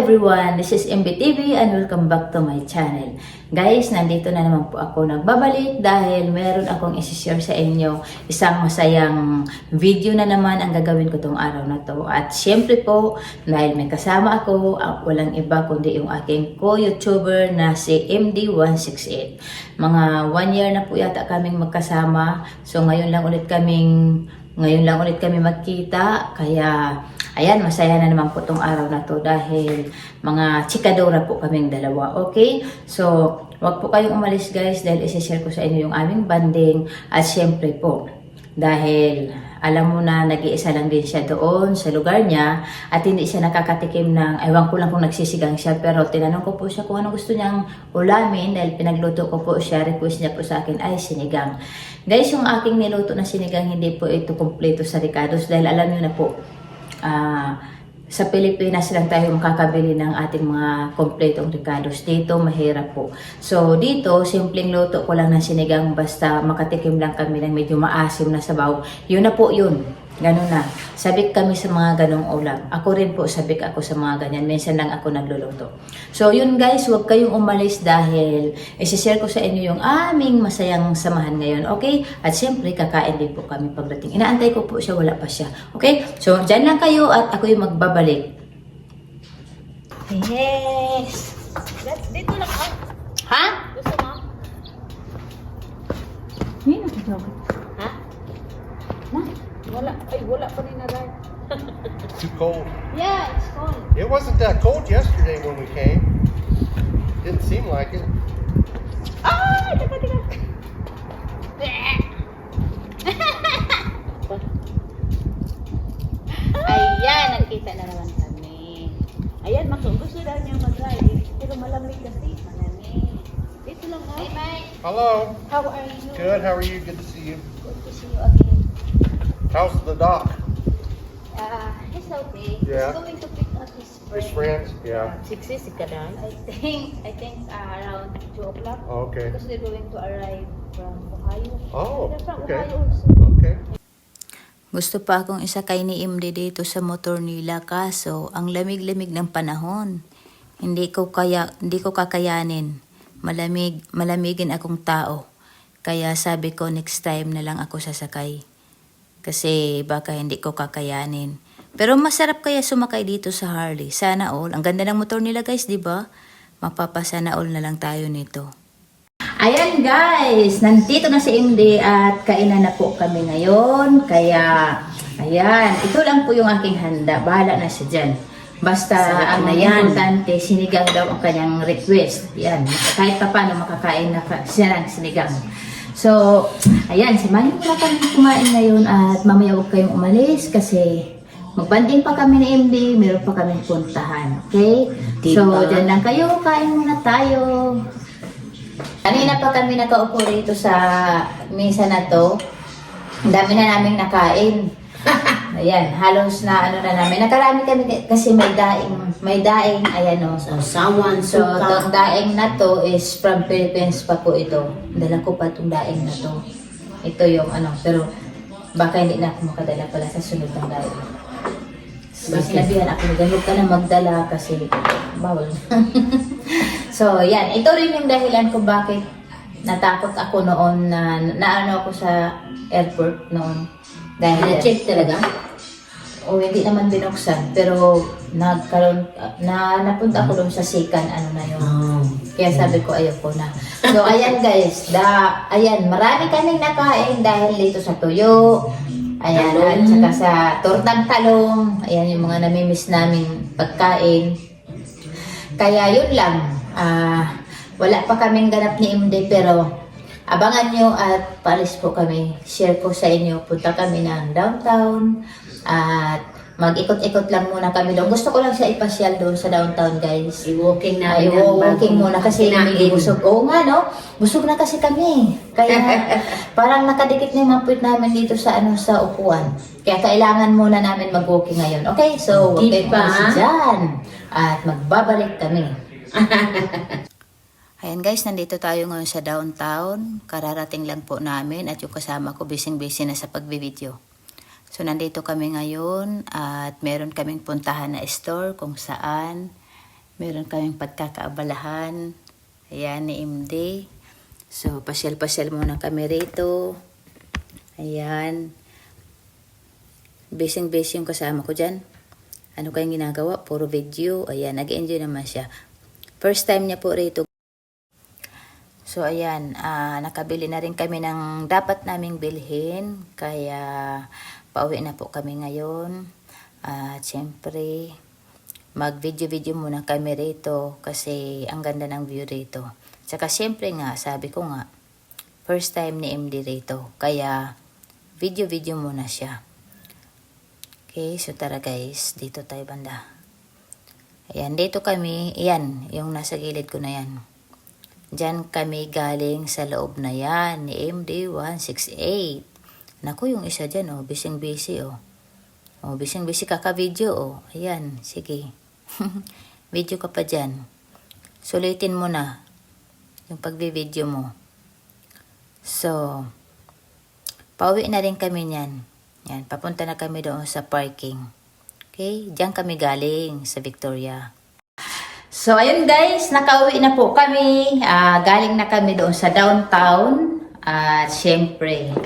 everyone! This is MBTV and welcome back to my channel. Guys, nandito na naman po ako nagbabalik dahil meron akong isi-share sa inyo isang masayang video na naman ang gagawin ko tong araw na to. At syempre po, dahil may kasama ako, walang iba kundi yung aking co-YouTuber na si MD168. Mga one year na po yata kaming magkasama. So ngayon lang ulit kaming ngayon lang ulit kami magkita, kaya ayan, masaya na naman po tong araw na to dahil mga chikadora po kaming dalawa, okay? So, wag po kayong umalis guys dahil isi-share ko sa inyo yung aming banding at syempre po, dahil alam mo na nag-iisa lang din siya doon sa lugar niya at hindi siya nakakatikim ng, ewan ko lang kung nagsisigang siya pero tinanong ko po siya kung ano gusto niyang ulamin dahil pinagluto ko po siya, request niya po sa akin ay sinigang. Guys, yung aking niluto na sinigang hindi po ito kompleto sa Ricardo's dahil alam niyo na po, ah, sa Pilipinas lang tayo makakabili ng ating mga kompletong Ricardo's. Dito, mahirap po. So, dito, simpleng luto ko lang ng sinigang basta makatikim lang kami ng medyo maasim na sabaw. Yun na po yun. Ganun na. Sabik kami sa mga ganong ulam. Ako rin po, sabik ako sa mga ganyan. Minsan lang ako nagluluto. So, yun guys, huwag kayong umalis dahil isi-share ko sa inyo yung aming masayang samahan ngayon. Okay? At siyempre, kakain din po kami pagdating. Inaantay ko po siya, wala pa siya. Okay? So, dyan lang kayo at ako yung magbabalik. Yes! Let's, dito lang ah. Ha? Gusto mo? May nakatawag. Wala. Ay, wala pa rin na. Too cold. Yeah, it's cold. It wasn't that cold yesterday when we came. Didn't seem like it. Ay, teka, teka. Ayan, nagkita na naman kami. Ayan, Maso, gusto daw niya mag-ride. Pero malamig kasi. Malamig. Dito lang ha. Hey, Mike. Hello. How are you? Good. How are you? Good to see you. Good to see you again. How's the doc? Uh, he's okay. Yeah. He's going to pick up his friend. His friends? Yeah. Six is kadan. I think, I think uh, around 2 o'clock. Okay. Because they're going to arrive from Ohio. Oh, They're from okay. Ohio also. Okay. Gusto pa akong isakay ni Imdi dito sa motor nila kaso ang lamig-lamig ng panahon. Hindi ko kaya hindi ko kakayanin. Malamig, malamigin akong tao. Kaya sabi ko next time na lang ako sasakay. Kasi baka hindi ko kakayanin. Pero masarap kaya sumakay dito sa Harley. Sana all. Ang ganda ng motor nila guys, di ba? Mapapasana all na lang tayo nito. Ayan guys, nandito na si MD at kainan na po kami ngayon. Kaya, ayan, ito lang po yung aking handa. Bahala na siya dyan. Basta, Sarap ang na yan. importante, sinigang daw ang kanyang request. Yan, kahit pa paano makakain na siya ng sinigang. So, ayan, si Manny wala kami kumain ngayon at mamaya huwag kayong umalis kasi magbanding pa kami ni MD, meron pa kaming puntahan. Okay? So, Diba? dyan lang kayo, kain muna tayo. Kanina pa kami nakaupo rito sa mesa na to. Ang dami na namin nakain. Ayan, halos na ano na namin. Nakarami kami kasi may daing, may daing, ayan o. So, Sawan, so itong daing na to is from Philippines pa po ito. Dala ko pa itong daing na to. Ito yung ano, pero baka hindi na ako makadala pala sa sunod ng daing. So, sinabihan ako, ganun ka na magdala kasi bawal. so, yan. Ito rin yung dahilan kung bakit natakot ako noon na naano ako sa airport noon. Dahil Na-check talaga? O hindi naman binuksan, pero nagkaroon, na napunta ako doon sa sikan, ano na yun. Oh. Kaya sabi ko, ayoko na. So, ayan guys, da, ayan, marami kaming nakain dahil dito sa tuyo, ayan, at saka sa tortang talong, ayan yung mga namimiss naming pagkain. Kaya yun lang, ah, wala pa kaming ganap ni MD, pero abangan nyo at paalis po kami. Share ko sa inyo, punta kami ng downtown, at mag-ikot-ikot lang muna kami doon. Gusto ko lang siya ipasyal doon sa downtown, guys. I-walking Ay, namin. oo, walking muna kasi hindi busog. Oo nga, no? Busog na kasi kami. Kaya parang nakadikit na yung mga puwit namin dito sa ano sa upuan. Kaya kailangan muna namin mag-walking ngayon. Okay, so kayong pa. umalis dyan. At magbabalik kami. Ayan guys, nandito tayo ngayon sa downtown. Kararating lang po namin at yung kasama ko busy-busy na sa pagbibideo. So nandito kami ngayon at meron kaming puntahan na store kung saan Meron kaming pagkakaabalahan. Ayan, ni MD. So, pasyal-pasyal muna kami rito. Ayan. Busy-busy yung kasama ko dyan. Ano kayong ginagawa? Puro video. Ayan, nag-enjoy naman siya. First time niya po rito. So, ayan, ah, nakabili na rin kami ng dapat naming bilhin. Kaya, pauwi na po kami ngayon. At, syempre, mag-video-video muna kami rito kasi ang ganda ng view rito. Tsaka, syempre nga, sabi ko nga, first time ni MD rito. Kaya, video-video muna siya. Okay, so tara guys, dito tayo banda. Ayan, dito kami, ayan, yung nasa gilid ko na yan. Diyan kami galing sa loob na yan ni MD168. Naku, yung isa dyan, oh, bising busy, oh. Oh, bising busy kaka-video, oh. Ayan, sige. Video ka pa dyan. Sulitin mo na yung pagbi-video mo. So, pauwi na rin kami niyan. Yan, papunta na kami doon sa parking. Okay, diyan kami galing sa Victoria. So, ayun guys, nakauwi na po kami. Ah, galing na kami doon sa downtown. At syempre,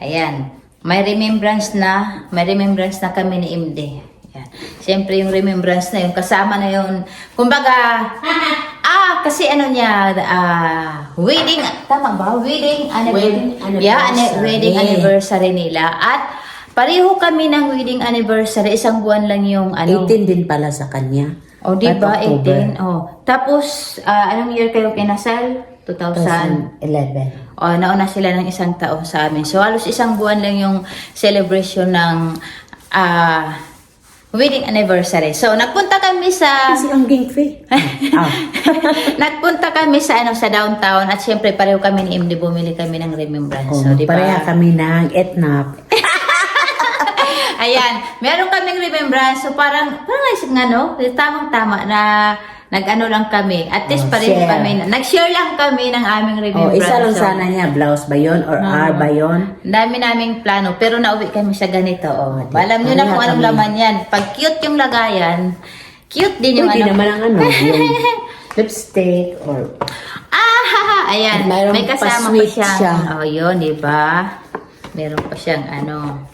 ayan, may remembrance na, may remembrance na kami ni MD. Ayan. Syempre, yung remembrance na yun, kasama na yun. Kumbaga, ah, kasi ano niya, ah, wedding, tama ba? Wedding anniversary. Wedding Yeah, anniversary. wedding anniversary nila. At pareho kami ng wedding anniversary. Isang buwan lang yung ano. 18 din pala sa kanya. O, di ba? At October 18. Oh. Tapos, ah, anong year kayo kinasal? 2000. 2011. O, nauna sila ng isang taon sa amin. So, halos isang buwan lang yung celebration ng ah, wedding anniversary. So, nagpunta kami sa... Kasi ang gingfi. ah. nagpunta kami sa ano sa downtown at syempre pareho kami ni MD bumili kami ng remembrance. Oh, so, di ba? pareha kami ng etnap. Ayan, meron kaming remembrance. So parang, parang naisip nga no, tamang-tama na nag-ano lang kami. At least Oh, pareho share. kami. na- Nag-share lang kami ng aming Oh, remembrance. isa lang sana niya, blouse ba yun? Or R ba yun? Dami naming plano, pero nauwi kami sa ganito. Oh. di- Alam nyo na pareha kung anong kami. laman yan. Pag cute yung lagayan, cute din yung Pwede ano. naman ang ano, yung lipstick or Ah, ayan. At mayroong May kasama pa pa-sweet siyang, siya. oh, yun, di ba? Meron pa siyang ano.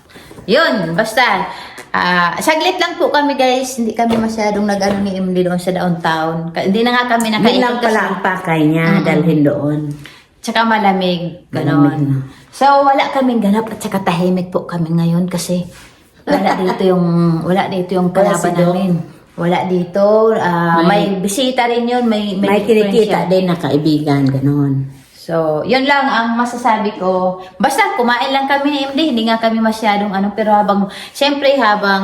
Yun, basta. Ah, saglit lang po kami guys. Hindi kami masyadong nag-ano ni Emily doon sa downtown. Ka- Hindi na nga kami yun nakaikot lang pala ang pakay niya, dalhin doon. Tsaka malamig, Malamig ganon. So, wala kaming ganap at tsaka tahimik po kami ngayon kasi wala dito yung wala dito yung Wala si kalaban namin. Wala dito. ah, may, May- bisita rin yun. May, may, kinikita din na kaibigan, ganon. So, yun lang ang masasabi ko. Basta kumain lang kami ni MD, hindi nga kami masyadong ano, pero habang, syempre habang,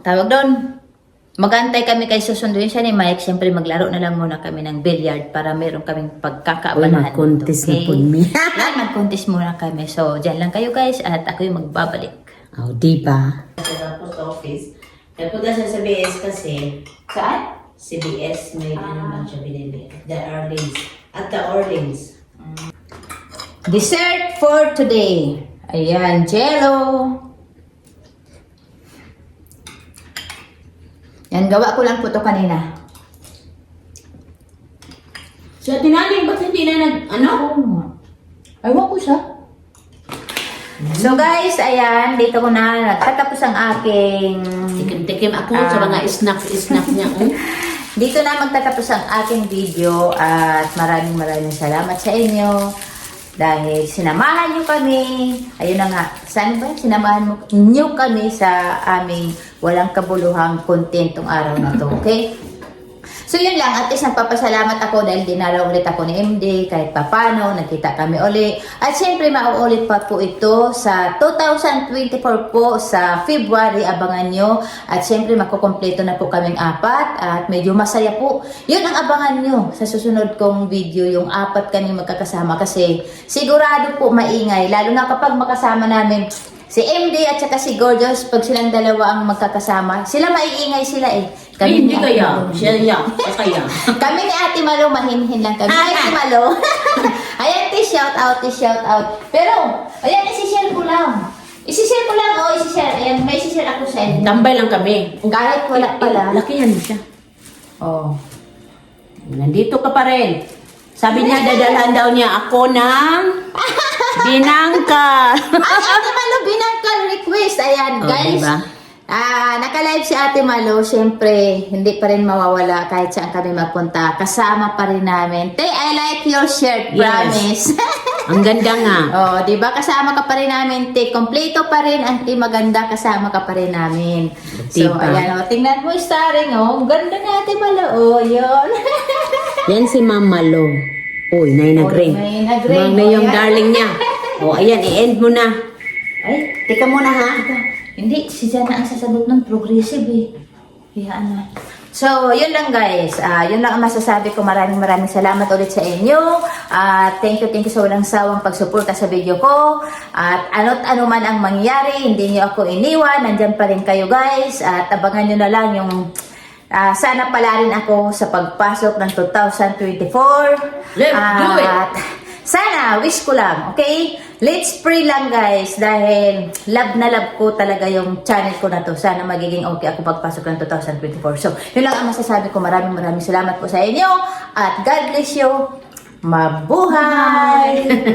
tawag doon, magantay kami kay susunduin siya ni Mike, syempre maglaro na lang muna kami ng billiard para meron kaming Uy, pagkakaabalahan. mag-contest na okay? po mi. Yan, mag-contest muna kami. So, dyan lang kayo guys at ako yung magbabalik. Oh, di ba? Sa post office. Napunta siya sa BS kasi, Saan? CBS may ano naman siya binili. The Orleans. At the Orleans. Dessert for today. Ayan, jello. Yan, gawa ko lang po to kanina. Sa tinaling, ba't hindi na nag, ano? Ewan ko siya. So guys, ayan, dito ko na nagtatapos ang aking... Tikim-tikim ako Ah. sa mga snacks-snacks niya. oh. Dito na magtatapos ang aking video at maraming maraming salamat sa inyo dahil sinamahan nyo kami. Ayun na nga, saan ba? Sinamahan mo, nyo kami sa aming walang kabuluhang content tong araw na to, okay? So yun lang, at least nagpapasalamat ako dahil dinalaw ulit ako ni MD kahit papano, nagkita kami uli. At syempre mauulit pa po ito sa 2024 po sa February, abangan nyo. At syempre makukompleto na po kaming apat at medyo masaya po. Yun ang abangan nyo sa susunod kong video, yung apat kami magkakasama kasi sigurado po maingay, lalo na kapag makasama namin Si MD at saka si Gorgeous, pag silang dalawa ang magkakasama, sila maiingay sila eh. Ay, hindi kaya. Siya yan. Siya kaya. Kami ni Ate Malo, mahinhin lang kami. Hi, Ate Malo. ayan, ti shout out, ti shout out. Pero, ayan, isi-share ko lang. Isi-share ko lang, oh, isi-share. Ayan, may isi-share ako sa inyo. Tambay lang kami. Kahit wala pala. Lakihan mo siya. Oh. Nandito ka pa rin. Sabi niya, dadalhan daw niya ako ng binangka. Ay, Ate Malo, binangkal request. Ayan, Oh, guys. diba? Ah, naka-live si Ate Malo. Siyempre, hindi pa rin mawawala kahit saan kami magpunta. Kasama pa rin namin. Tay, I like your shirt. Yes. Promise. Ang ganda nga. oh, di ba? Kasama ka pa rin namin. Tay, kompleto pa rin. Ang team maganda, kasama ka pa rin namin. So, Diba? ayan. Oh, tingnan mo, starring. Oh, ganda nga, Ate Malo. Oh, yun. Yan si Mama Lo. Uy, nay nag-ring. may nag-ring. Oh, yung darling niya. O, ayan, i-end mo na. Ay, Teka muna ha. Hindi, si Jana ang sasagot ng progressive eh. Kaya ano. So, yun lang guys. Ah, yun lang ang masasabi ko. Maraming maraming salamat ulit sa inyo. At thank you, thank you sa walang sawang pagsuporta sa video ko. At ano't ano man ang mangyari, hindi niyo ako iniwan. Nandyan pa rin kayo guys. At abangan nyo na lang yung ah, sana pala rin ako sa pagpasok ng 2024. Let's do it. At sana, wish ko lang, okay? Let's pray lang guys dahil love na love ko talaga yung channel ko na to. Sana magiging okay ako pagpasok ng 2024. So, yun lang ang masasabi ko. Maraming maraming salamat po sa inyo at God bless you. Mabuhay!